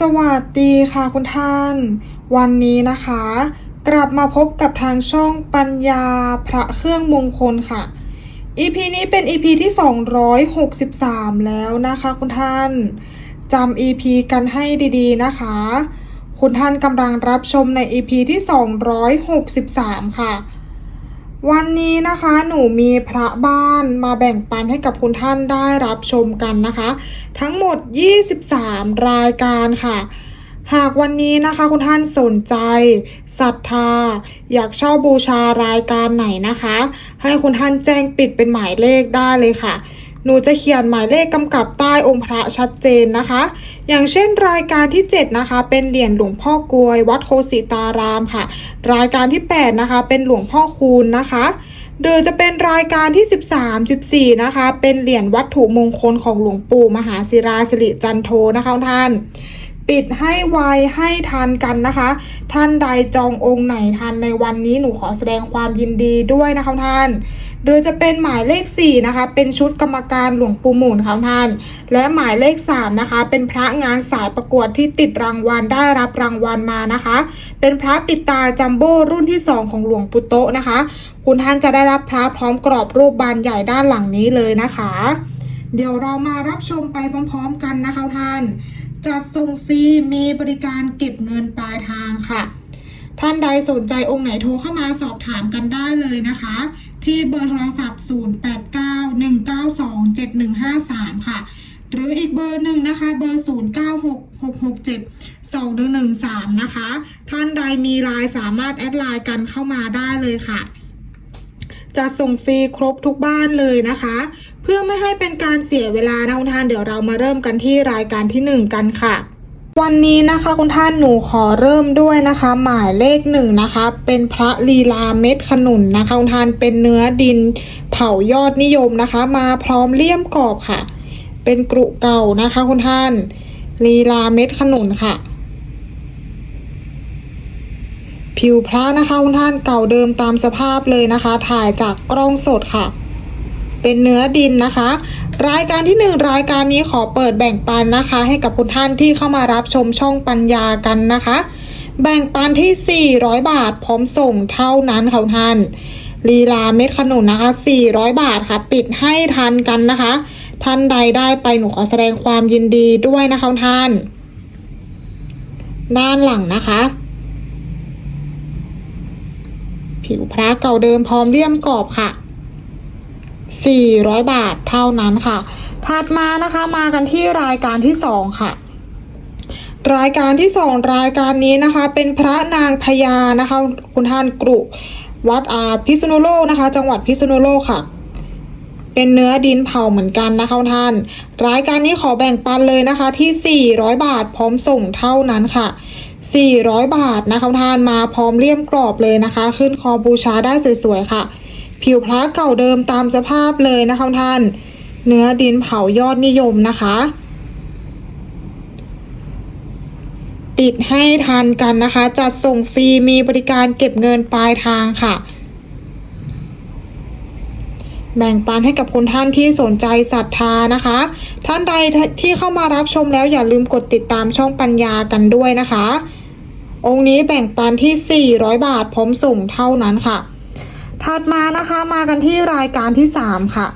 สวัสดีค่ะคุณท่าน วันนี้นะคะ กลับมาพบกับทางช่องปัญญาพระเครื่องมงคลค่ะ EP นี้เป็น EP ที่ 263 แล้วนะคะคุณท่านจำ EP กันให้ดีๆนะคะ คุณท่านกำลังรับชมใน EP ที่ 263 ค่ะ วันนี้นะคะหนูมีพระบ้านมาแบ่งปันให้กับคุณท่านได้รับชมกันนะคะ ทั้งหมด 23 รายการค่ะ หากวันนี้นะคะคุณท่านสนใจศรัทธา อยากเช่าบูชารายการไหนนะคะ ให้คุณท่านแจ้งปิดเป็นหมายเลขได้เลยค่ะ หนูจะเขียนหมายเลขกำกับใต้องค์พระชัดเจนนะคะ อย่างเช่นรายการที่ 7 นะคะ เป็นเหรียญหลวงพ่อกลวย วัดโคสิตารามค่ะ รายการที่ 8 นะคะ เป็นหลวงพ่อคูณนะคะหรือจะเป็นรายการที่ 13 14 นะคะ เป็นเหรียญวัตถุมงคลของหลวงปู่มหาศิราสิริจันโทนะคะท่าน ปิดให้ไวให้ทันกันนะคะ ท่านใดจององค์ไหนทันในวันนี้หนูขอแสดงความยินดีด้วยนะคะท่านหรือจะเป็นหมายเลข 4 นะคะ เป็นชุดกรรมการหลวงปู่หมุนค่ะท่าน และหมายเลข 3 นะคะ เป็นพระงานสายประกวดที่ติดรางวัลได้รับรางวัลมานะคะ เป็นพระปิดตาจัมโบ้รุ่นที่ 2 ของหลวงปู่โตนะคะ คุณท่านจะได้รับพระพร้อมกรอบรูปบานใหญ่ด้านหลังนี้เลยนะคะ เดี๋ยวเรามารับชมไปพร้อม ๆ กันนะคะท่าน จัดส่งฟรีมีบริการเก็บเงินปลายทางค่ะ ท่านใดสนใจองค์ไหนโทรเข้ามาสอบถามกันได้เลยนะคะ ที่เบอร์โทรศัพท์ 0891927153 ค่ะ หรืออีกเบอร์หนึ่งนะคะ เบอร์ 0966672113 นะคะ ท่านใดมีไลน์สามารถแอดไลน์กันเข้ามาได้เลยค่ะจะส่งฟรีครบทุกบ้านเลยนะคะ เพื่อไม่ให้เป็นการเสียเวลานะคุณท่านเดี๋ยวเรามาเริ่มกันที่รายการที่ 1 กันค่ะ วันนี้นะคะคุณท่านหนูขอเริ่มด้วยนะคะ หมายเลขหนึ่งนะคะ เป็นพระลีลาเม็ดขนุนนะคะคุณท่านเป็นเนื้อดินเผายอดนิยมนะคะ มาพร้อมเลี่ยมกรอบค่ะ เป็นกรุเก่านะคะคุณท่านลีลาเม็ดขนุนค่ะ ผิวพระนะคะคุณท่านเก่าเดิมตามสภาพเลยนะคะ ถ่ายจากกล้องสดค่ะ เป็นเนื้อดินนะคะ รายการที่หนึ่งรายการนี้ขอเปิดแบ่งปันนะคะ ให้กับคุณท่านที่เข้ามารับชมช่องปัญญากันนะคะ แบ่งปันที่ 400 บาทพร้อมส่งเท่านั้นค่ะท่านลีลาเม็ดขนุนนะคะ 400 บาทค่ะ ปิดให้ทันกันนะคะ ท่านใดได้ไปหนูขอแสดงความยินดีด้วยนะคะท่าน ด้านหลังนะคะ ผิวพระเก่าเดิมพร้อมเลี่ยมกรอบค่ะ 400 บาทเท่านั้นค่ะ ถัดมานะคะมากันที่รายการที่ 2 ค่ะ รายการที่ 2 รายการนี้นะคะ เป็นพระนางพญานะคะ คุณท่านกรุวัดอาพิษณุโลกนะคะ จังหวัดพิษณุโลกค่ะ เป็นเนื้อดินเผาเหมือนกันนะคะท่าน รายการนี้ขอแบ่งปันเลยนะคะที่ 400 บาทพร้อมส่งเท่านั้นค่ะ 400 บาทนะคะท่านมาพร้อมเลี่ยมกรอบเลยนะคะ ขึ้นคอบูชาได้สวยๆค่ะ ผิวพระเก่าเดิมตามสภาพเลยนะคะท่าน เนื้อดินเผายอดนิยมนะคะปิดให้ทันกันนะคะ จัดส่งฟรีมีบริการเก็บเงินปลายทางค่ะ แบ่งปันให้กับคุณท่านที่สนใจศรัทธานะคะ ท่านใดที่เข้ามารับชมแล้วอย่าลืมกดติดตามช่องปัญญากันด้วยนะคะองค์นี้แบ่งปันที่ 400 บาทพร้อมส่งเท่านั้นค่ะ ถัดมานะคะมากันที่รายการที่ 3 ค่ะ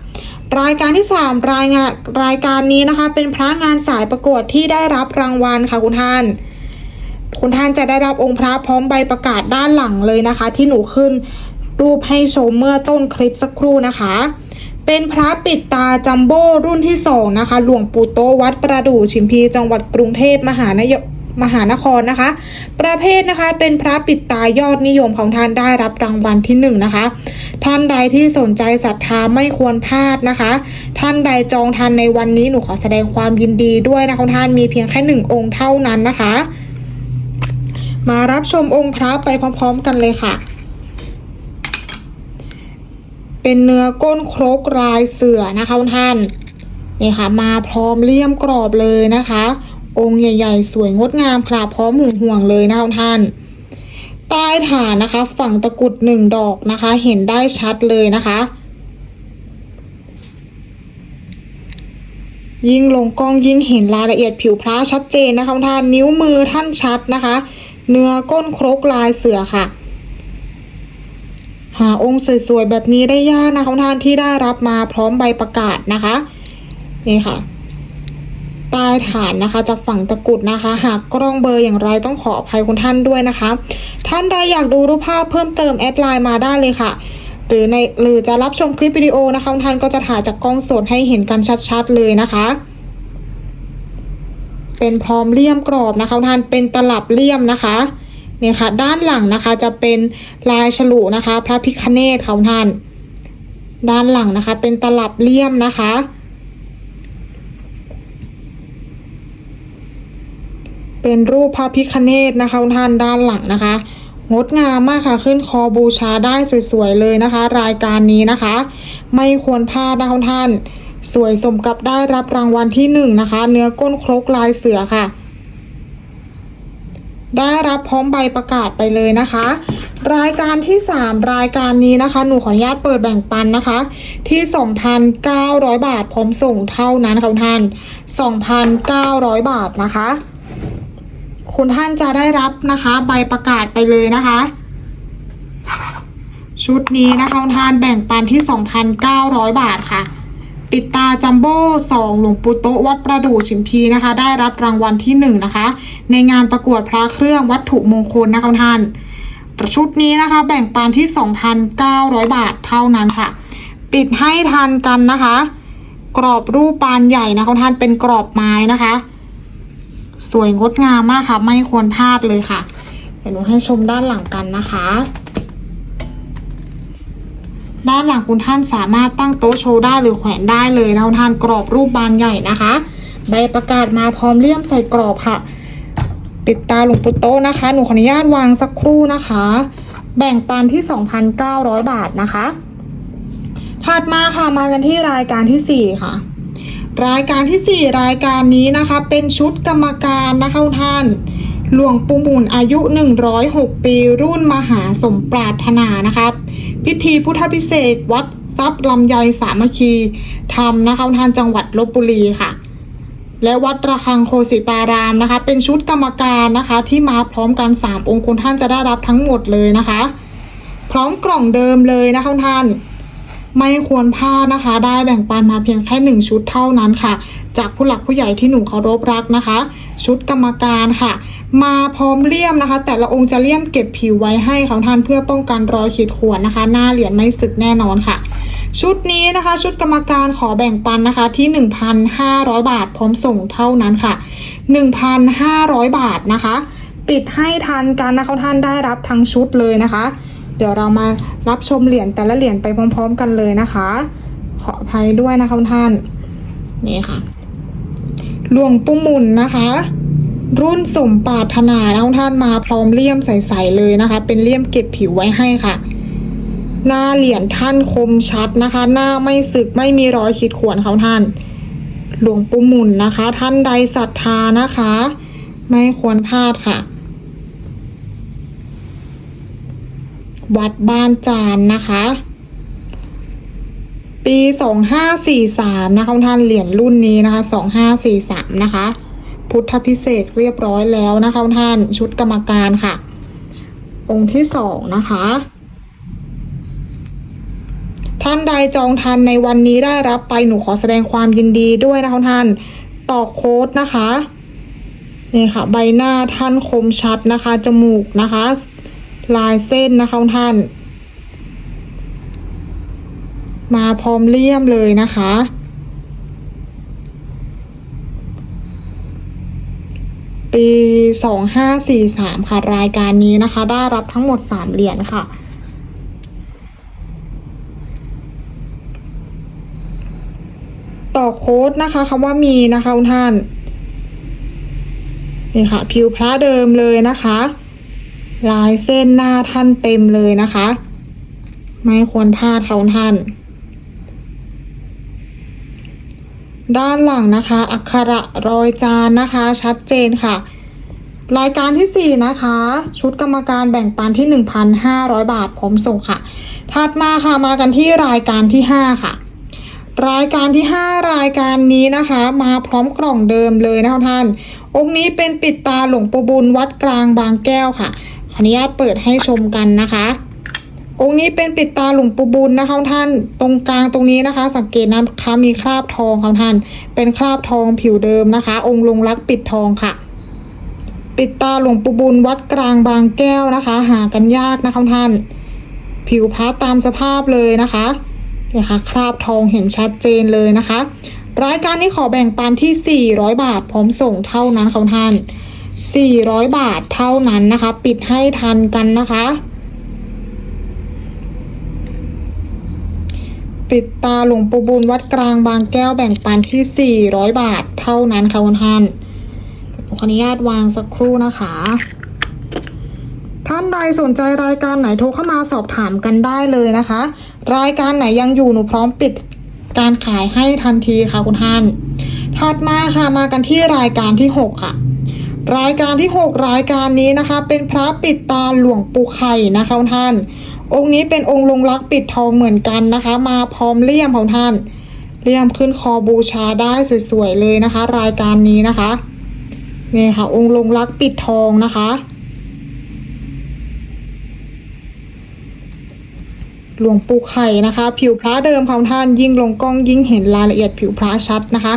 รายการที่ 3 รายงานรายการนี้นะคะ เป็นพระงานสายประกวดที่ได้รับรางวัลค่ะคุณท่าน คุณท่านจะได้รับองค์พระพร้อมใบประกาศด้านหลังเลยนะคะ ที่หนูขึ้นรูปให้ชมเมื่อต้นคลิปสักครู่นะคะ เป็นพระปิดตาจัมโบ้รุ่นที่2นะคะ หลวงปู่โตวัดประดู่ชิมพีจังหวัดกรุงเทพมหานาย มหานครนะคะ ประเภทนะคะเป็นพระปิดตายอดนิยมของท่านได้รับรางวัลที่1นะคะ ท่านใดที่สนใจศรัทธาไม่ควรพลาดนะคะ ท่านใดจองทันในวันนี้หนูขอแสดงความยินดีด้วยนะคะท่านมีเพียงแค่หนึ่งองค์เท่านั้นนะคะ มารับชมองค์พระไปพร้อม ๆ กันเลยค่ะเป็นเนื้อก้นครกลายเสือนะคะท่านนี่ค่ะ มาพร้อมเลี่ยมกรอบเลยนะคะ องค์ใหญ่ ๆ สวยงดงามค่ะพร้อมห่วงห่วงเลยนะคะท่านใต้ฐานนะคะ ฝั่งตะกุดหนึ่งดอกนะคะ เห็นได้ชัดเลยนะคะ ยิ่งลงกล้องยิ่งเห็นรายละเอียดผิวพระชัดเจนนะคะท่านนิ้วมือท่านชัดนะคะ เนื้อก้นครกลายเสือค่ะ หาองค์สวยๆแบบนี้ได้ยากนะคะท่านที่ได้รับมาพร้อมใบประกาศนะคะนี่ค่ะ ใต้ฐานนะคะจะฝั่งตะกุดนะคะ หากกล้องเบอร์อย่างไรต้องขออภัยคุณท่านด้วยนะคะ ท่านใดอยากดูรูปภาพเพิ่มเติมแอดไลน์มาได้เลยค่ะ หรือในหรือจะรับชมคลิปวิดีโอนะคะท่านก็จะถ่ายจากกล้องสดให้เห็นกันชัดๆเลยนะคะ เป็นพร้อมเลี่ยมกรอบนะคะท่านเป็นตลับเลี่ยมนะคะเนี่ยค่ะด้านหลังนะคะจะเป็นลายฉลุนะคะ พระพิคเนตค่ะคุณท่าน ด้านหลังนะคะ เป็นตลับเลี่ยมนะคะ เป็นรูปพระพิคเนตนะคะท่านด้านหลังนะคะ งดงามมากค่ะขึ้นคอบูชาได้สวยๆเลยนะคะ รายการนี้นะคะ ไม่ควรพลาดนะคะท่าน สวยสมกับได้รับรางวัลที่หนึ่งนะคะ เนื้อก้นครกลายเสือค่ะ ได้รับพร้อมใบประกาศไปเลยนะคะรายการที่ 3 รายการนี้นะคะ หนูขออนุญาตเปิดแบ่งปันนะคะ ที่ 2,900 บาทพร้อมส่งเท่านั้นค่ะคุณท่าน 2,900 บาทนะคะ คุณท่านจะได้รับนะคะ ใบประกาศไปเลยนะคะ ชุดนี้นะคะคุณท่านแบ่งปันที่ 2,900 บาทค่ะ ปิดตาจัมโบ้สองหลวงปู่โตวัดประดู่ชิมพีนะคะ ได้รับรางวัลที่หนึ่งนะคะ ในงานประกวดพระเครื่องวัตถุมงคลนะคะคุณท่านชุดนี้นะคะ แบ่งปันที่ 2,900 บาทเท่านั้นค่ะ ปิดให้ทันกันนะคะ กรอบรูปปานใหญ่นะคะคุณท่านเป็นกรอบไม้นะคะ สวยงดงามมากค่ะ ไม่ควรพลาดเลยค่ะ เดี๋ยวหนูให้ชมด้านหลังกันนะคะ ด้านหลังคุณท่านสามารถตั้งโต๊ะโชว์ได้หรือแขวนได้เลยนะคุณท่านกรอบรูปบานใหญ่นะคะ ใบประกาศมาพร้อมเลี่ยมใส่กรอบค่ะปิดตาหลวงปู่โต๊ะนะคะ หนูขออนุญาตวางสักครู่นะคะ แบ่งปันที่ 2,900 บาทนะคะ ถัดมาค่ะมากันที่รายการที่ 4 ค่ะ รายการที่ 4 รายการนี้นะคะ เป็นชุดกรรมการนะคะท่าน หลวงปู่หมุนอายุ 106 ปีรุ่นมหาสมปรารถนานะครับ พิธีพุทธพิเศษวัดทรัพย์ลำไยสามัคคีธรรมนะคะท่านจังหวัดลบบุรีค่ะ และวัดระฆังโคสิตารามนะคะ เป็นชุดกรรมการนะคะ ที่มาพร้อมกัน 3 องค์คุณท่านจะได้รับทั้งหมดเลยนะคะ พร้อมกล่องเดิมเลยนะคะท่าน ไม่ควรพลาดนะคะ ได้แบ่งปันมาเพียงแค่หนึ่งชุดเท่านั้นค่ะ จากผู้หลักผู้ใหญ่ที่หนูเคารพรักนะคะ ชุดกรรมการค่ะ มาพร้อมเลี่ยมนะคะ แต่ละองค์จะเลี่ยมเก็บผิวไว้ให้ของท่านเพื่อป้องกันรอยขีดข่วนนะคะ หน้าเหรียญไม่สึกแน่นอนค่ะ ชุดนี้นะคะ ชุดกรรมการขอแบ่งปันนะคะที่ 1,500 บาทพร้อมส่งเท่านั้นค่ะ 1,500 บาทนะคะ ปิดให้ทันกันนะคะท่านได้รับทั้งชุดเลยนะคะ เดี๋ยวเรามารับชมเหรียญแต่ละเหรียญไปพร้อม ๆ กันเลยนะคะ ขออภัยด้วยนะคะคุณท่าน นี่ค่ะ หลวงปู่มุนนะคะ รุ่นสมปาถนานะคุณท่านมาพร้อมเลี่ยมใสๆเลยนะคะ เป็นเลี่ยมเก็บผิวไว้ให้ค่ะ หน้าเหรียญท่านคมชัดนะคะ หน้าไม่สึกไม่มีรอยขีดข่วนเขาท่าน หลวงปู่มุนนะคะ ท่านใดศรัทธานะคะ ไม่ควรพลาดค่ะ วัดบ้านจานนะคะ ปี 2543 นะคะท่านเหรียญรุ่นนี้นะคะ 2543 นะคะ พุทธพิเศษเรียบร้อยแล้วนะคะท่านชุดกรรมการค่ะ องค์ที่สองนะคะ ท่านใดจองทันในวันนี้ได้รับไปหนูขอแสดงความยินดีด้วยนะคะท่านต่อโค้ดนะคะนี่ค่ะ ใบหน้าท่านคมชัดนะคะ จมูกนะคะ ลายเส้นนะคะท่าน มาพร้อมเลี่ยมเลยนะคะ ปี 2543 ค่ะ รายการนี้นะคะ ได้รับทั้งหมด 3 เหรียญค่ะต่อโค้ดนะคะคำว่ามีนะคะท่าน นี่ค่ะ ผิวพระเดิมเลยนะคะ ลายเส้นหน้าท่านเต็มเลยนะคะ ไม่ควรพลาดค่ะคุณท่าน ด้านหลังนะคะ อักขระรอยจานนะคะ ชัดเจนค่ะ รายการที่ 4 นะคะ ชุดกรรมการแบ่งปันที่ 1,500 บาทพร้อมส่งค่ะ ถัดมาค่ะมากันที่รายการที่ 5 ค่ะ รายการที่ 5 รายการนี้นะคะ มาพร้อมกล่องเดิมเลยนะคะท่านองค์นี้เป็นปิดตาหลวงปู่บุญวัดกลางบางแก้วค่ะ อนุญาตเปิดให้ชมกันนะคะ องค์นี้เป็นปิดตาหลวงปู่บุญนะคะท่าน ตรงกลางตรงนี้นะคะ สังเกตนะคะมีคราบทองค่ะท่าน เป็นคราบทองผิวเดิมนะคะ องค์ลงรักปิดทองค่ะ ปิดตาหลวงปู่บุญวัดกลางบางแก้วนะคะ หากันยากนะคะท่าน ผิวพระตามสภาพเลยนะคะเนี่ยค่ะคราบทองเห็นชัดเจนเลยนะคะ รายการนี้ขอแบ่งปันที่ 400 บาท พร้อมส่งเท่านั้นค่ะท่าน 400 บาทเท่านั้นนะคะ ปิดให้ทันกันนะคะ ปิดตาหลวงปู่บุญวัดกลางบางแก้วแบ่งปันที่ 400 บาทเท่านั้นค่ะคุณท่านขออนุญาตวางสักครู่นะคะ ท่านใดสนใจรายการไหนโทรเข้ามาสอบถามกันได้เลยนะคะ รายการไหนยังอยู่หนูพร้อมปิดการขายให้ทันทีค่ะคุณท่าน ถัดมาค่ะมากันที่รายการที่ 6 ค่ะ รายการที่ 6 รายการนี้นะคะ เป็นพระปิดตาหลวงปู่ไข่นะคะท่าน องค์นี้เป็นองค์ลงรักปิดทองเหมือนกันนะคะ มาพร้อมเลี่ยมของท่าน เลี่ยมขึ้นคอบูชาได้สวยๆเลยนะคะ รายการนี้นะคะนี่ค่ะองค์ลงรักปิดทองนะคะ หลวงปู่ไข่นะคะ ผิวพระเดิมของท่านยิ่งลงกล้องยิ่งเห็นรายละเอียดผิวพระชัดนะคะ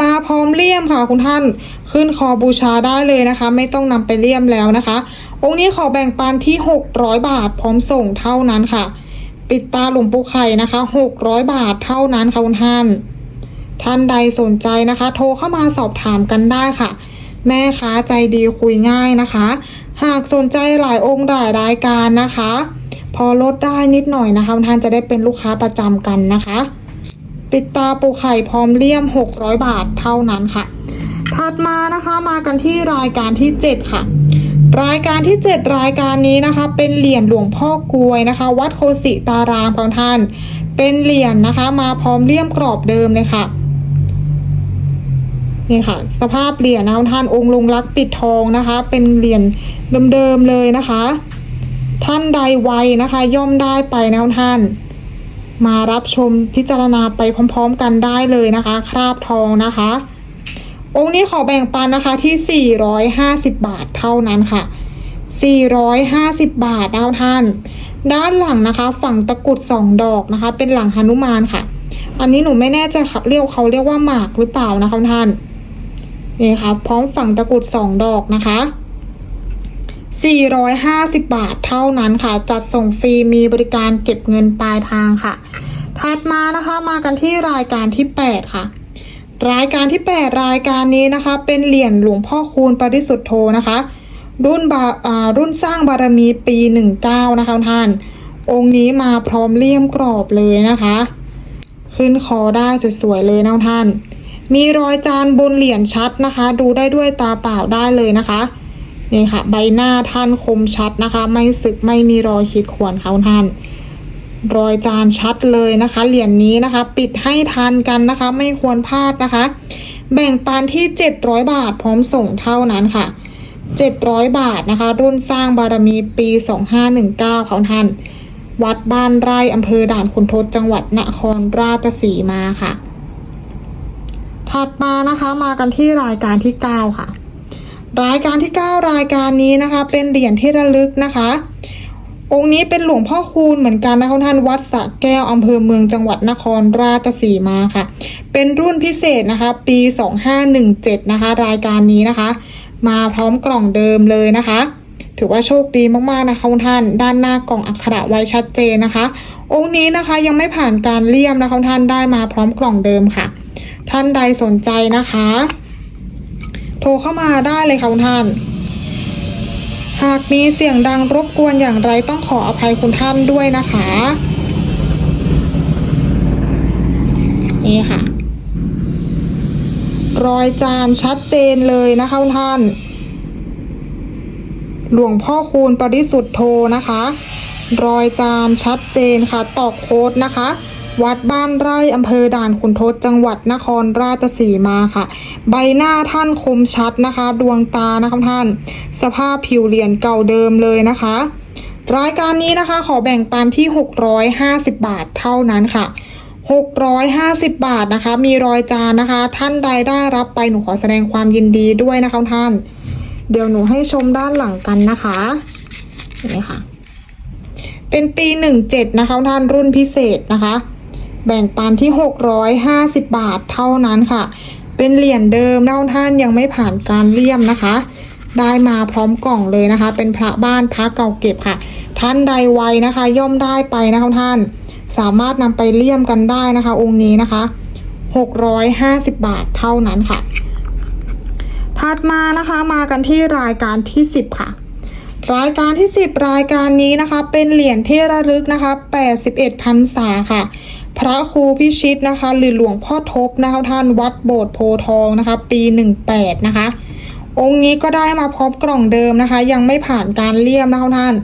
มาพร้อมเลี่ยมค่ะคุณท่านขึ้นคอบูชาได้เลยนะคะ ไม่ต้องนำไปเลี่ยมแล้วนะคะ องค์นี้ขอแบ่งปันที่ 600 บาทพร้อมส่งเท่านั้นค่ะ ปิดตาหลวงปู่ไข่นะคะ 600 บาทเท่านั้นค่ะคุณท่าน ท่านใดสนใจนะคะ โทรเข้ามาสอบถามกันได้ค่ะ แม่ค้าใจดีคุยง่ายนะคะ หากสนใจหลายองค์หลายรายการนะคะ พอลดได้นิดหน่อยนะคะท่านจะได้เป็นลูกค้าประจำกันนะคะ ปิดตาปูไข่พร้อมเลี่ยม 600 บาทเท่านั้นค่ะ ถัดมานะคะมากันที่รายการที่ 7 ค่ะ รายการที่ 7 รายการนี้นะคะ เป็นเหรียญหลวงพ่อกลวยนะคะ วัดโคสิตารามของท่าน เป็นเหรียญนะคะ มาพร้อมเลี่ยมกรอบเดิมเลยค่ะนี่ค่ะ สภาพเหรียญนะท่านองค์ลงรักปิดทองนะคะ เป็นเหรียญเดิมๆเลยนะคะ ท่านใดไวนะคะ ย่อมได้ไปนะท่าน มารับชมพิจารณาไปพร้อม ๆ กันได้เลยนะคะ คราบทองนะคะ องค์นี้ขอแบ่งปันนะคะที่ 450 บาทเท่านั้นค่ะ 450 บาทนะท่าน ด้านหลังนะคะ ฝั่งตะกุดสองดอกนะคะ เป็นหลังหนุมานค่ะ อันนี้หนูไม่แน่ใจค่ะเรียกเขาเรียกว่าหมากหรือเปล่านะคะท่านนี่ค่ะพร้อมฝั่งตะกุดสองดอกนะคะ 450 บาทเท่านั้นค่ะ จัดส่งฟรีมีบริการเก็บเงินปลายทางค่ะ ถัดมานะคะมากันที่รายการที่ 8 ค่ะ รายการที่ 8 รายการนี้นะคะ เป็นเหรียญหลวงพ่อคูณปริสุทธโธนะคะ รุ่นบารุ่นสร้างบารมีปี 19 นะคะท่าน องค์นี้มาพร้อมเลี่ยมกรอบเลยนะคะ ขึ้นคอได้สวยๆเลยนะท่าน มีรอยจานบนเหรียญชัดนะคะ ดูได้ด้วยตาเปล่าได้เลยนะคะ นี่ค่ะ ใบหน้าท่านคมชัดนะคะ ไม่สึกไม่มีรอยขีดข่วนเขาท่าน รอยจานชัดเลยนะคะ เหรียญนนี้นะคะ ปิดให้ทันกันนะคะ ไม่ควรพลาดนะคะ แบ่งปันที่ 700 บาทพร้อมส่งเท่านั้นค่ะ 700 บาทนะคะ รุ่นสร้างบารมีปี 2519ของท่าน วัดบ้านไร่อำเภอด่านขุนทดจังหวัดนครราชสีมาค่ะ ถัดมานะคะมากันที่รายการที่ 9 ค่ะ รายการที่ 9 รายการนี้นะคะ เป็นเหรียญที่ระลึกนะคะ องค์นี้เป็นหลวงพ่อคูณเหมือนกันนะคะท่านวัดสะแก้วอำเภอเมืองจังหวัดนครราชสีมาค่ะ เป็นรุ่นพิเศษนะคะ ปี 2517 นะคะ รายการนี้นะคะ มาพร้อมกล่องเดิมเลยนะคะ ถือว่าโชคดีมากๆนะคะคุณท่านด้านหน้ากล่องอักขระไว้ชัดเจนนะคะ องค์นี้นะคะยังไม่ผ่านการเลี่ยมนะคะคุณท่านได้มาพร้อมกล่องเดิมค่ะ ท่านใดสนใจนะคะ โทรเข้ามาได้เลยค่ะคุณท่าน หากมีเสียงดังรบกวนอย่างไรต้องขออภัยคุณท่านด้วยนะคะ นี่ค่ะ รอยจานชัดเจนเลยนะคะคุณท่าน หลวงพ่อคูณปริสุทธโธนะคะ รอยจานชัดเจนค่ะ ตอกโค้ดนะคะ วัดบ้านไร่อำเภอด่านขุนทดจังหวัดนครราชสีมาค่ะ ใบหน้าท่านคมชัดนะคะ ดวงตานะคะท่าน สภาพผิวเหรียญเก่าเดิมเลยนะคะ รายการนี้นะคะขอแบ่งปันที่ 650 บาทเท่านั้นค่ะ 650 บาทนะคะ มีรอยจานนะคะ ท่านใดได้รับไปหนูขอแสดงความยินดีด้วยนะคะท่าน เดี๋ยวหนูให้ชมด้านหลังกันนะคะนี่ค่ะ เป็นปี 17 นะคะท่านรุ่นพิเศษนะคะ แบ่งปันที่ 650 บาทเท่านั้นค่ะ เป็นเหรียญเดิมนะท่านยังไม่ผ่านการเลี่ยมนะคะ ได้มาพร้อมกล่องเลยนะคะ เป็นพระบ้านพระเก่าเก็บค่ะ ท่านใดไวนะคะ ย่อมได้ไปนะคะท่าน สามารถนำไปเลี่ยมกันได้นะคะ องค์นี้นะคะ 650 บาทเท่านั้นค่ะ ถัดมานะคะมากันที่รายการที่ 10 ค่ะรายการที่ 10 รายการนี้นะคะ เป็นเหรียญที่ระลึกนะคะ81พรรษาค่ะ พระครูพิชิตนะคะ หรือหลวงพ่อทบนะคะท่านวัดโบสถ์โพทองนะคะ ปี 18 นะคะ องค์นี้ก็ได้มาพร้อมกล่องเดิมนะคะ ยังไม่ผ่านการเลี่ยมนะคะท่าน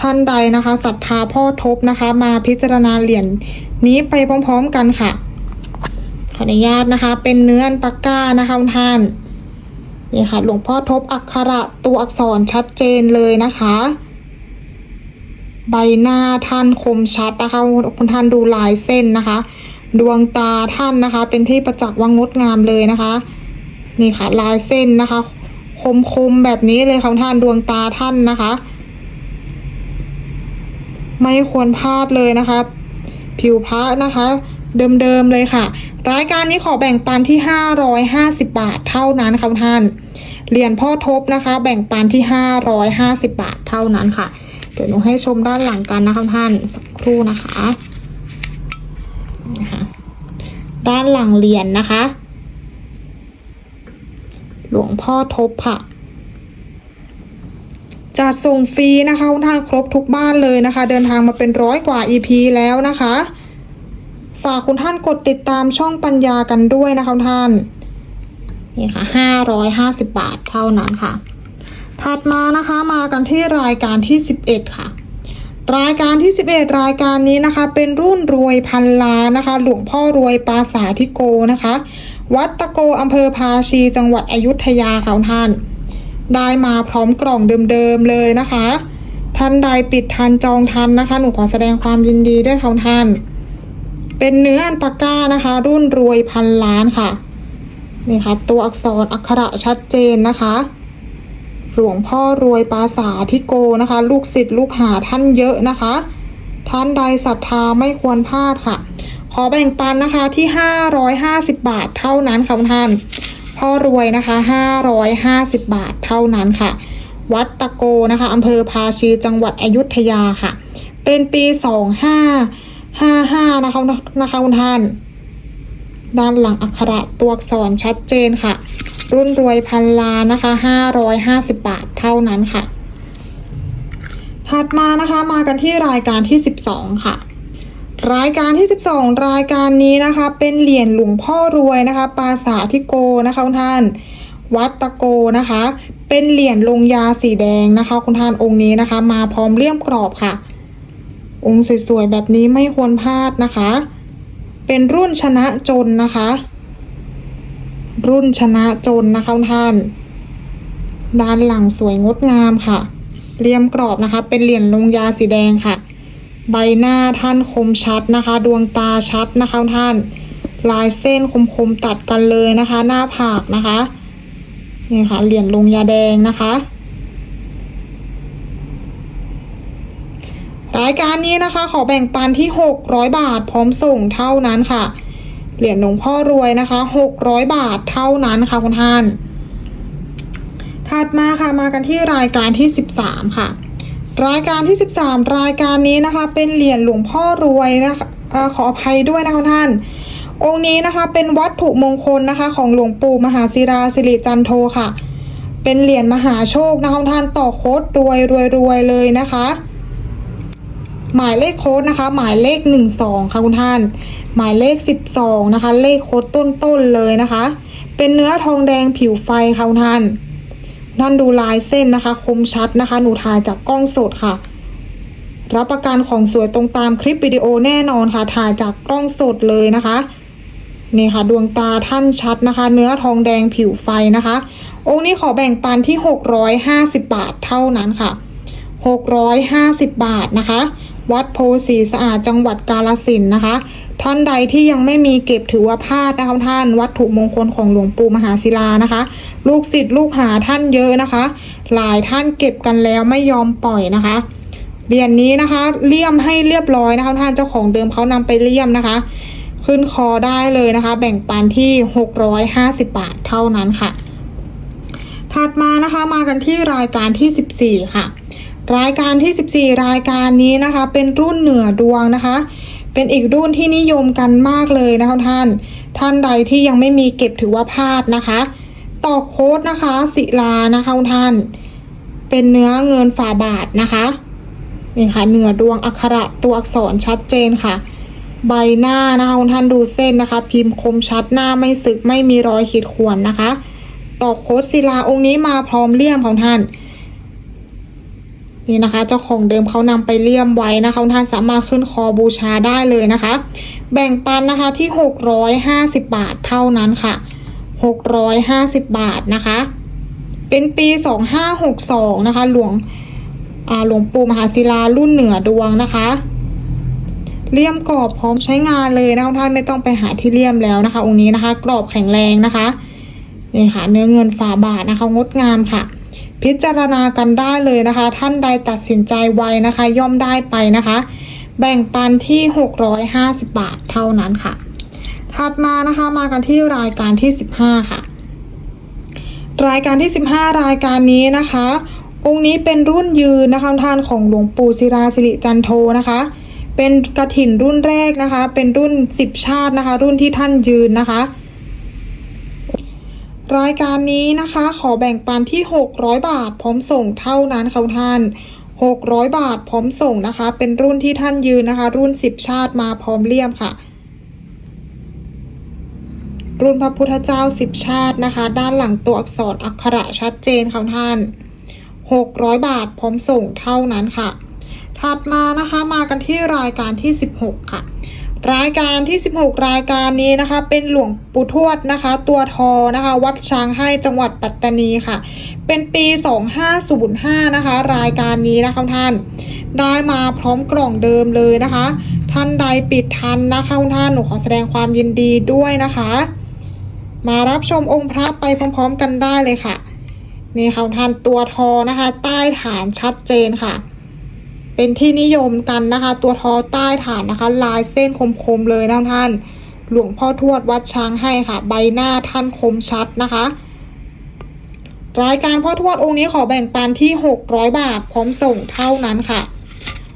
ท่านใดนะคะศรัทธาพ่อทบนะคะ มาพิจารณาเหรียญนี้ไปพร้อมๆกันค่ะ ขออนุญาตนะคะ เป็นเนื้ออันปากกานะคะท่านนี่ค่ะหลวงพ่อทบอักขระตัวอักษรชัดเจนเลยนะคะ ใบหน้าท่านคมชัดนะคะคุณท่านดูลายเส้นนะคะ ดวงตาท่านนะคะ เป็นที่ประจักษ์ว่างดงามเลยนะคะ นี่ค่ะลายเส้นนะคะ คมคมแบบนี้เลยค่ะท่านดวงตาท่านนะคะ ไม่ควรพลาดเลยนะคะ ผิวพระนะคะ เดิมๆเลยค่ะ รายการนี้ขอแบ่งปันที่ 550 บาทเท่านั้นค่ะท่านเหรียญพ่อทบนะคะ แบ่งปันที่ 550 บาทเท่านั้นค่ะ เดี๋ยวหนูให้ชมด้านหลังกันนะคะท่านสักครู่นะคะนะคะ ด้านหลังเหรียญนะคะ หลวงพ่อทบค่ะจัดส่งฟรีนะคะคุณท่านครบทุกบ้านเลยนะคะ เดินทางมาเป็นร้อยกว่า EP แล้วนะคะ ฝากคุณท่านกดติดตามช่องปัญญากันด้วยนะคะคุณท่านนี่ค่ะห้าร้อยห้าสิบบาทเท่านั้นค่ะ ถัดมานะคะมากันที่รายการที่สิบเอ็ดค่ะ รายการที่สิบเอ็ดรายการนี้นะคะ เป็นรุ่นรวยพันล้านนะคะ หลวงพ่อรวยปาสาธิโกนะคะ วัดตะโกอำเภอภาชีจังหวัดอยุธยาค่ะท่าน ได้มาพร้อมกล่องเดิมๆเลยนะคะ ท่านใดปิดทันจองทันนะคะ หนูขอแสดงความยินดีด้วยค่ะท่าน เป็นเนื้ออันปากกานะคะ รุ่นรวยพันล้านค่ะนี่ค่ะตัวอักษรอักขระชัดเจนนะคะ หลวงพ่อรวยปาสาธิโกนะคะ ลูกศิษย์ลูกหาท่านเยอะนะคะ ท่านใดศรัทธาไม่ควรพลาดค่ะ ขอแบ่งปันนะคะที่ 550 บาทเท่านั้นค่ะท่าน พ่อรวยนะคะ 550 บาทเท่านั้นค่ะ วัดตะโกนะคะอำเภอภาชีจังหวัดอยุธยาค่ะ เป็นปี 2555 นะคะนะคะคุณท่าน ด้านหลังอักขระตัวอักษรชัดเจนค่ะ รุ่นรวยพันล้านนะคะ 550 บาทเท่านั้นค่ะ ถัดมานะคะมากันที่รายการที่ 12 ค่ะ รายการที่ 12 รายการนี้นะคะ เป็นเหรียญหลวงพ่อรวยนะคะ ปาสาธิโกนะคะคุณท่าน วัดตะโกนะคะ เป็นเหรียญลงยาสีแดงนะคะ คุณท่านองค์นี้นะคะ มาพร้อมเลี่ยมกรอบค่ะ องค์สวยๆแบบนี้ไม่ควรพลาดนะคะ เป็นรุ่นชนะจนนะคะ รุ่นชนะจนนะคะท่าน ด้านหลังสวยงดงามค่ะเลี่ยมกรอบนะคะ เป็นเหรียญลงยาสีแดงค่ะ ใบหน้าท่านคมชัดนะคะ ดวงตาชัดนะคะท่าน ลายเส้นคมๆตัดกันเลยนะคะ หน้าผากนะคะนี่ค่ะเหรียญลงยาแดงนะคะรายการนี้นะคะ ขอแบ่งปันที่ 600 บาทพร้อมส่งเท่านั้นค่ะ เหรียญหลวงพ่อรวยนะคะ600บาทเท่านั้นค่ะคุณท่าน ถัดมาค่ะมากันที่รายการที่13ค่ะ รายการที่13รายการนี้นะคะ เป็นเหรียญหลวงพ่อรวยนะคะขออภัยด้วยนะคะท่าน องค์นี้นะคะเป็นวัตถุมงคลนะคะ ของหลวงปู่มหาศิราสิริจันโทค่ะ เป็นเหรียญมหาโชคนะคะท่านต่อโคตรรวยรวยรวยเลยนะคะหมายเลขโค้ดนะคะ หมายเลข 12 ค่ะคุณท่าน หมายเลข 12 นะคะ เลขโค้ดต้นๆเลยนะคะ เป็นเนื้อทองแดงผิวไฟค่ะท่านท่านดูลายเส้นนะคะ คมชัดนะคะ หนูถ่ายจากกล้องสดค่ะ รับประกันของสวยตรงตามคลิปวิดีโอแน่นอนค่ะ ถ่ายจากกล้องสดเลยนะคะนี่ค่ะดวงตาท่านชัดนะคะ เนื้อทองแดงผิวไฟนะคะ องค์นี้ขอแบ่งปันที่ 650 บาทเท่านั้นค่ะ 650 บาทนะคะ วัดโพสีสะอาดจังหวัดกาลสินนะคะ ท่านใดที่ยังไม่มีเก็บถือว่าพลาดนะคะท่าน วัตถุมงคลของหลวงปู่มหาศิลานะคะ ลูกศิษย์ลูกหาท่านเยอะนะคะ หลายท่านเก็บกันแล้วไม่ยอมปล่อยนะคะเหรียญนนี้นะคะเลี่ยมให้เรียบร้อยนะคะท่านเจ้าของเดิมเขานำไปเลี่ยมนะคะ ขึ้นคอได้เลยนะคะ แบ่งปันที่ 650 บาทเท่านั้นค่ะ ถัดมานะคะมากันที่รายการที่ 14 ค่ะ รายการที่ 14 รายการนี้นะคะ เป็นรุ่นเหนือดวงนะคะ เป็นอีกรุ่นที่นิยมกันมากเลยนะคะท่าน ท่านใดที่ยังไม่มีเก็บถือว่าพลาดนะคะต่อโค้ดนะคะศิลานะคะท่าน เป็นเนื้อเงินฝาบาทนะคะนี่ค่ะเหนือดวงอักขระตัวอักษรชัดเจนค่ะ ใบหน้านะคะท่านดูเส้นนะคะ พิมพ์คมชัดหน้าไม่สึกไม่มีรอยขีดข่วนนะคะ ต่อโค้ดศิลาองค์นี้มาพร้อมเลี่ยมของท่าน นี่นะคะ เจ้าของเดิมเขานำไปเลี่ยมไว้นะคะท่านสามารถขึ้นคอบูชาได้เลยนะคะ แบ่งปันนะคะที่ 650 บาทเท่านั้นค่ะ 650 บาทนะคะ เป็นปี 2562 นะคะ หลวงหลวงปู่มหาศิลารุ่นเหนือดวงนะคะเลี่ยมกรอบพร้อมใช้งานเลยนะคะท่านไม่ต้องไปหาที่เลี่ยมแล้วนะคะ องค์นี้นะคะ กรอบแข็งแรงนะคะนี่ค่ะ เนื้อเงินฝาบาทนะคะ งดงามค่ะ พิจารณากันได้เลยนะคะ ท่านใดตัดสินใจไวนะคะ ย่อมได้ไปนะคะ แบ่งปันที่ 650 บาทเท่านั้นค่ะ ถัดมานะคะมากันที่รายการที่ 15 ค่ะ รายการที่ 15 รายการนี้นะคะ องค์นี้เป็นรุ่นยืนนะคะท่านของหลวงปู่ศิลาสิริจันโทนะคะ เป็นกระถินรุ่นแรกนะคะ เป็นรุ่น 10 ชาตินะคะ รุ่นที่ท่านยืนนะคะ รายการนี้นะคะ ขอแบ่งปันที่ 600 บาท พร้อมส่งเท่านั้นค่ะท่าน 600 บาทพร้อมส่งนะคะ เป็นรุ่นที่ท่านยืนนะคะ รุ่น 10 ชาติมาพร้อมเลี่ยมค่ะ รุ่นพระพุทธเจ้า 10 ชาตินะคะ ด้านหลังตัวอักษรอักขระชัดเจนค่ะท่าน 600 บาทพร้อมส่งเท่านั้นค่ะ ถัดมานะคะมากันที่รายการที่ 16 ค่ะ รายการที่ 16 รายการนี้นะคะ เป็นหลวงปู่ทวดนะคะ ตัวทอนะคะ วัดช้างให้จังหวัดปัตตานีค่ะ เป็นปี 2505 นะคะ รายการนี้นะคะท่าน ได้มาพร้อมกล่องเดิมเลยนะคะ ท่านใดปิดทันนะคะคุณท่านหนูขอแสดงความยินดีด้วยนะคะ มารับชมองค์พระไปพร้อมๆกันได้เลยค่ะ นี่ค่ะท่านตัวทอนะคะ ใต้ฐานชัดเจนค่ะ เป็นที่นิยมกันนะคะ ตัวทอใต้ฐานนะคะ ลายเส้นคมๆเลยนะท่าน หลวงพ่อทวดวัดช้างให้ค่ะ ใบหน้าท่านคมชัดนะคะรายการพ่อทวดองค์นี้ขอแบ่งปันที่ 600 บาท พร้อมส่งเท่านั้นค่ะ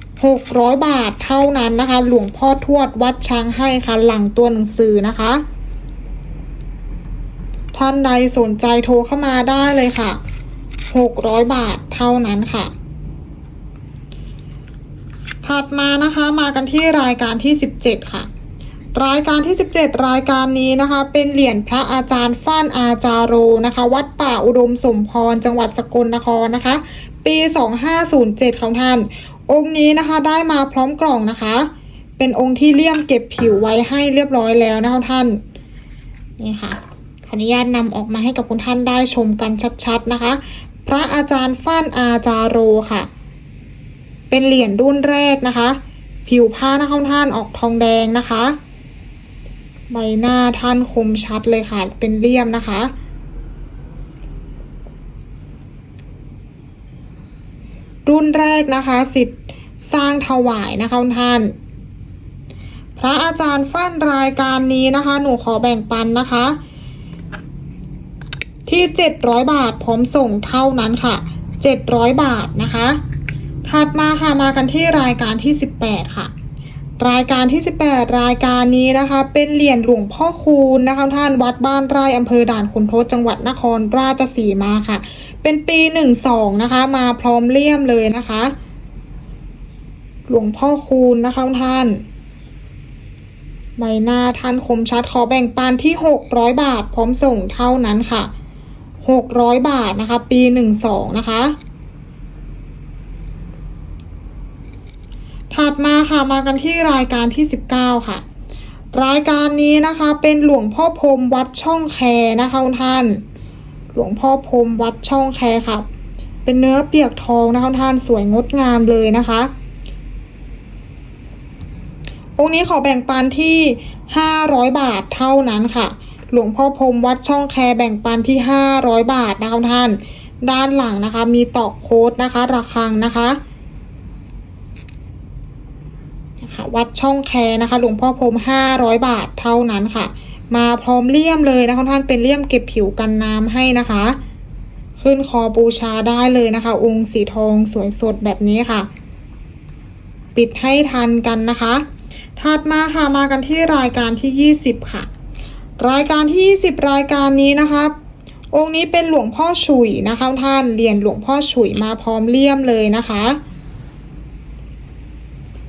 600 บาทเท่านั้นนะคะ หลวงพ่อทวดวัดช้างให้ค่ะหลังตัวหนังสือนะคะ ท่านใดสนใจโทรเข้ามาได้เลยค่ะ 600 บาทเท่านั้นค่ะ ถัดมานะคะมากันที่รายการที่ 17 ค่ะ รายการที่ 17 รายการนี้นะคะ เป็นเหรียญพระอาจารย์ฟ้านอาจาโรนะคะ วัดป่าอุดมสมพร จังหวัดสกลนครนะคะ ปี 2507 ของท่าน องค์นี้นะคะได้มาพร้อมกล่องนะคะ เป็นองค์ที่เลี่ยมเก็บผิวไว้ให้เรียบร้อยแล้วนะคะท่านนี่ค่ะขออนุญาตนำออกมาให้กับคุณท่านได้ชมกันชัดๆนะคะ พระอาจารย์ฟ้านอาจาโรค่ะ เป็นเหรียญรุ่นแรกนะคะ ผิวผ้านะคะท่านออกทองแดงนะคะ ใบหน้าท่านคมชัดเลยค่ะ เป็นเลี่ยมนะคะ รุ่นแรกนะคะสิทธิ์สร้างถวายนะคะท่าน พระอาจารย์ฟั่นรายการนี้นะคะ หนูขอแบ่งปันนะคะ ที่ 700 บาทพร้อมส่งเท่านั้นค่ะ 700 บาทนะคะ ถัดมาค่ะมากันที่รายการที่ 18 ค่ะ รายการที่ 18 รายการนี้นะคะ เป็นเหรียญหลวงพ่อคูณนะคะท่านวัดบ้านไร่อำเภอด่านขุนทดจังหวัดนครราชสีมาค่ะ เป็นปี 12 นะคะ มาพร้อมเลี่ยมเลยนะคะ หลวงพ่อคูณนะคะท่านใบหน้าท่านคมชัดขอแบ่งปันที่ 600 บาท พร้อมส่งเท่านั้นค่ะ 600 บาทนะคะ ปี 12 นะคะ ถัดมาค่ะมากันที่รายการที่ 19 ค่ะ รายการนี้นะคะเป็นหลวงพ่อพรมวัดช่องแคนะคะคุณท่าน หลวงพ่อพรมวัดช่องแคค่ะ เป็นเนื้อเปียกทองนะคะคุณท่านสวยงดงามเลยนะคะองค์นี้ขอแบ่งปันที่ 500 บาทเท่านั้นค่ะ หลวงพ่อพรมวัดช่องแคแบ่งปันที่ 500 บาทนะคะท่าน ด้านหลังนะคะมีตอกโค้ดนะคะระฆังนะคะนะคะ วัดช่องแคนะคะหลวงพ่อพรหม500 บาทเท่านั้นค่ะ มาพร้อมเลี่ยมเลยนะคะท่านเป็นเลี่ยมเก็บผิวกันน้ำให้นะคะ ขึ้นคอบูชาได้เลยนะคะ องค์สีทองสวยสดแบบนี้ค่ะ ปิดให้ทันกันนะคะถัดมาค่ะมากันที่รายการที่ 20 ค่ะ รายการที่ 20 รายการนี้นะคะองค์นี้เป็นหลวงพ่อฉุยนะคะท่านเรียญหลวงพ่อฉุยมาพร้อมเลี่ยมเลยนะคะ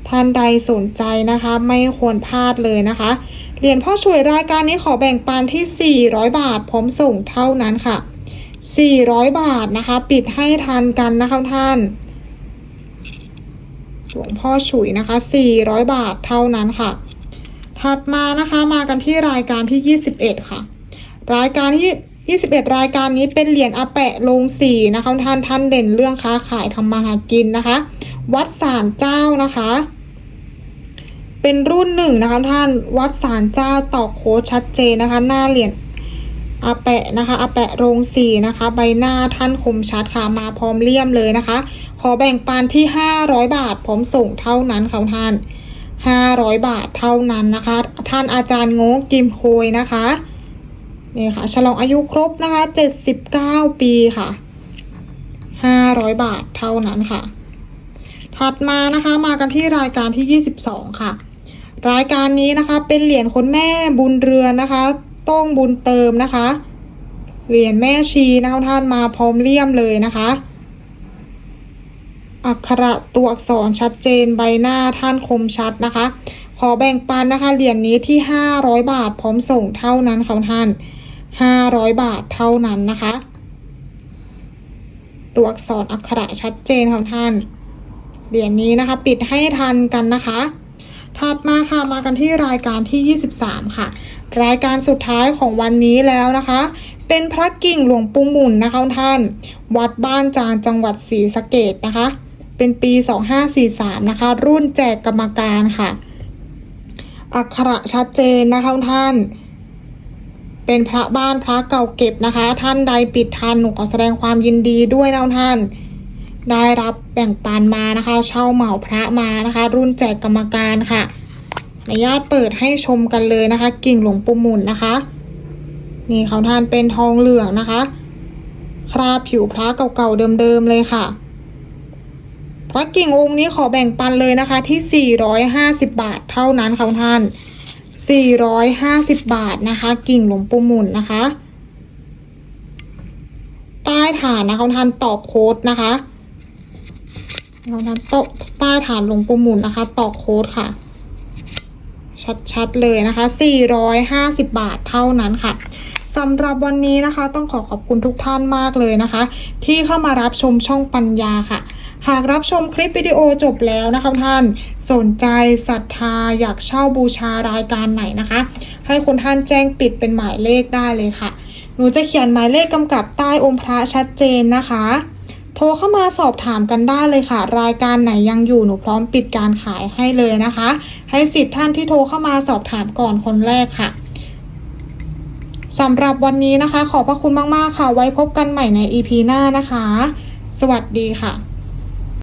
ท่านใดสนใจนะคะ ไม่ควรพลาดเลยนะคะ เหรียญพ่อฉุยรายการนี้ขอแบ่งปันที่ 400 บาทพร้อมส่งเท่านั้นค่ะ 400 บาทนะคะ ปิดให้ทันกันนะคะท่านหลวงพ่อฉุยนะคะ 400 บาทเท่านั้นค่ะ ถัดมานะคะมากันที่รายการที่ 21 ค่ะ รายการที่ 21 รายการนี้เป็นเหรียญอาแปะลงสีนะคะท่านท่านเด่นเรื่องค้าขายทำมาหากินนะคะ วัดสารเจ้านะคะ เป็นรุ่นหนึ่งนะคะท่านวัดสารเจ้าตอกโค้ดชัดเจนนะคะ หน้าเหรียญอาแปะนะคะอาแปะโรงสีนะคะ ใบหน้าท่านคมชัดค่ะมาพร้อมเลี่ยมเลยนะคะ ขอแบ่งปันที่ 500 บาทพร้อมส่งเท่านั้นค่ะท่าน 500 บาทเท่านั้นนะคะ ท่านอาจารย์โง่กิมโคยนะคะนี่ค่ะฉลองอายุครบนะคะ 79 ปีค่ะ 500 บาทเท่านั้นค่ะ ถัดมานะคะมากันที่รายการที่ 22 ค่ะ รายการนี้นะคะเป็นเหรียญคนแม่บุญเรือนนะคะต้งบุญเติมนะคะ เหรียญแม่ชีนะคะท่านมาพร้อมเลี่ยมเลยนะคะ อักขระตัวอักษรชัดเจนใบหน้าท่านคมชัดนะคะ ขอแบ่งปันนะคะเหรียญนี้ที่ 500 บาทพร้อมส่งเท่านั้นค่ะท่าน 500 บาทเท่านั้นนะคะ ตัวอักษรอักขระชัดเจนค่ะท่าน เหรียญนี้นะคะ ปิดให้ทันกันนะคะ ถัดมาค่ะมากันที่รายการที่ 23 ค่ะ รายการสุดท้ายของวันนี้แล้วนะคะ เป็นพระกิ่งหลวงปู่หมุนนะคะท่าน วัดบ้านจานจังหวัดศรีสะเกดนะคะ เป็นปี 2543 นะคะ รุ่นแจกกรรมการค่ะ อักขระชัดเจนนะคะท่าน เป็นพระบ้านพระเก่าเก็บนะคะ ท่านใดปิดทันหนูขอแสดงความยินดีด้วยนะท่าน ได้รับแบ่งปันมานะคะ เช่าเหมาพระมานะคะ รุ่นแจกกรรมการค่ะอนุญาตเปิดให้ชมกันเลยนะคะ กิ่งหลวงปู่หมุนนะคะนี่เขาท่านเป็นทองเหลืองนะคะ คราผิวพระเก่าๆเดิมๆเลยค่ะ พระกิ่งองค์นี้ขอแบ่งปันเลยนะคะที่ 450 บาทเท่านั้นค่ะท่าน 450 บาทนะคะ กิ่งหลวงปู่หมุนนะคะ ใต้ฐานนะคะท่านตอกโค้ดนะคะ เราทำโต๊ะใต้ฐานหลวงปู่หมุนนะคะตอกโค้ดค่ะ ชัดๆเลยนะคะ 450 บาทเท่านั้นค่ะสำหรับวันนี้นะคะ ต้องขอขอบคุณทุกท่านมากเลยนะคะ ที่เข้ามารับชมช่องปัญญาค่ะ หากรับชมคลิปวิดีโอจบแล้วนะคะท่านสนใจศรัทธาอยากเช่าบูชารายการไหนนะคะ ให้คุณท่านแจ้งปิดเป็นหมายเลขได้เลยค่ะ หนูจะเขียนหมายเลขกำกับใต้องค์พระชัดเจนนะคะ โทรเข้ามาสอบถามกันได้เลยค่ะ รายการไหนยังอยู่หนูพร้อมปิดการขายให้เลยนะคะ ให้สิทธิ์ท่านที่โทรเข้ามาสอบถามก่อนคนแรกค่ะสำหรับวันนี้นะคะ ขอบพระคุณมาก ๆ ค่ะ ไว้พบกันใหม่ใน EP หน้านะคะ สวัสดีค่ะ